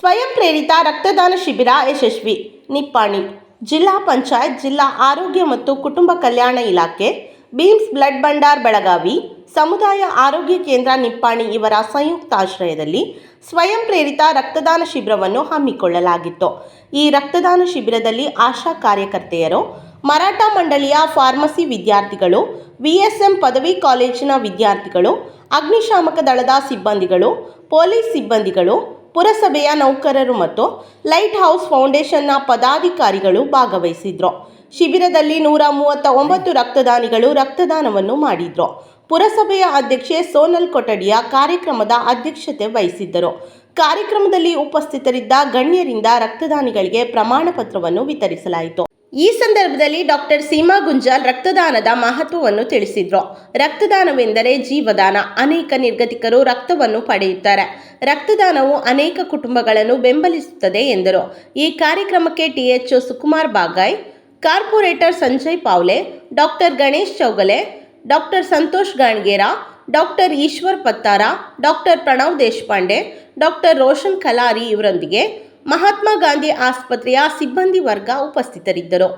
ಸ್ವಯಂ ಪ್ರೇರಿತ ರಕ್ತದಾನ ಶಿಬಿರ ಯಶಸ್ವಿ. ನಿಪ್ಪಾಣಿ ಜಿಲ್ಲಾ ಪಂಚಾಯತ್ ಜಿಲ್ಲಾ ಆರೋಗ್ಯ ಮತ್ತು ಕುಟುಂಬ ಕಲ್ಯಾಣ ಇಲಾಖೆ ಬೀಮ್ಸ್ ಬ್ಲಡ್ ಭಂಡಾರ್ ಬೆಳಗಾವಿ, ಸಮುದಾಯ ಆರೋಗ್ಯ ಕೇಂದ್ರ ನಿಪ್ಪಾಣಿ ಇವರ ಸಂಯುಕ್ತಾಶ್ರಯದಲ್ಲಿ ಸ್ವಯಂ ಪ್ರೇರಿತ ರಕ್ತದಾನ ಶಿಬಿರವನ್ನು ಹಮ್ಮಿಕೊಳ್ಳಲಾಗಿತ್ತು. ಈ ರಕ್ತದಾನ ಶಿಬಿರದಲ್ಲಿ ಆಶಾ ಕಾರ್ಯಕರ್ತೆಯರು, ಮರಾಠ ಮಂಡಳಿಯ ಫಾರ್ಮಸಿ ವಿದ್ಯಾರ್ಥಿಗಳು, ವಿಎಸ್ಎಂ ಪದವಿ ಕಾಲೇಜಿನ ವಿದ್ಯಾರ್ಥಿಗಳು, ಅಗ್ನಿಶಾಮಕ ದಳದ ಸಿಬ್ಬಂದಿಗಳು, ಪೊಲೀಸ್ ಸಿಬ್ಬಂದಿಗಳು ಪುರಸಭೆಯ ನೌಕರರು ಮತ್ತು ಲೈಟ್ ಹೌಸ್ ಫೌಂಡೇಶನ್ನ ಪದಾಧಿಕಾರಿಗಳು ಭಾಗವಹಿಸಿದ್ರು. ಶಿಬಿರದಲ್ಲಿ ನೂರ ಮೂವತ್ತ ಒಂಬತ್ತು ರಕ್ತದಾನಿಗಳು ರಕ್ತದಾನವನ್ನು ಮಾಡಿದ್ರು. ಪುರಸಭೆಯ ಅಧ್ಯಕ್ಷೆ ಸೋನಲ್ ಕೊಠಡಿಯ ಕಾರ್ಯಕ್ರಮದ ಅಧ್ಯಕ್ಷತೆ ವಹಿಸಿದ್ದರು. ಕಾರ್ಯಕ್ರಮದಲ್ಲಿ ಉಪಸ್ಥಿತರಿದ್ದ ಗಣ್ಯರಿಂದ ರಕ್ತದಾನಿಗಳಿಗೆ ಪ್ರಮಾಣ ಪತ್ರವನ್ನು ವಿತರಿಸಲಾಯಿತು. ಈ ಸಂದರ್ಭದಲ್ಲಿ ಡಾಕ್ಟರ್ ಸೀಮಾ ಗುಂಜಾಲ್ ರಕ್ತದಾನದ ಮಹತ್ವವನ್ನು ತಿಳಿಸಿದ್ರು. ರಕ್ತದಾನವೆಂದರೆ ಜೀವದಾನ. ಅನೇಕ ನಿರ್ಗತಿಕರು ರಕ್ತವನ್ನು ಪಡೆಯುತ್ತಾರೆ. ರಕ್ತದಾನವು ಅನೇಕ ಕುಟುಂಬಗಳನ್ನು ಬೆಂಬಲಿಸುತ್ತದೆ ಎಂದರು. ಈ ಕಾರ್ಯಕ್ರಮಕ್ಕೆ THO Sukumar Bagai corporator Sanjay Pawle, doctor Ganesh Chougale, doctor Santosh Gangera, doctor Ishwar Pattar, doctor Pranav Deshpande, doctor Roshan Kalari ಇವರೊಂದಿಗೆ ಮಹಾತ್ಮ ಗಾಂಧಿ ಆಸ್ಪತ್ರೆಯ ಸಿಬ್ಬಂದಿ ವರ್ಗ ಉಪಸ್ಥಿತರಿದ್ದರು.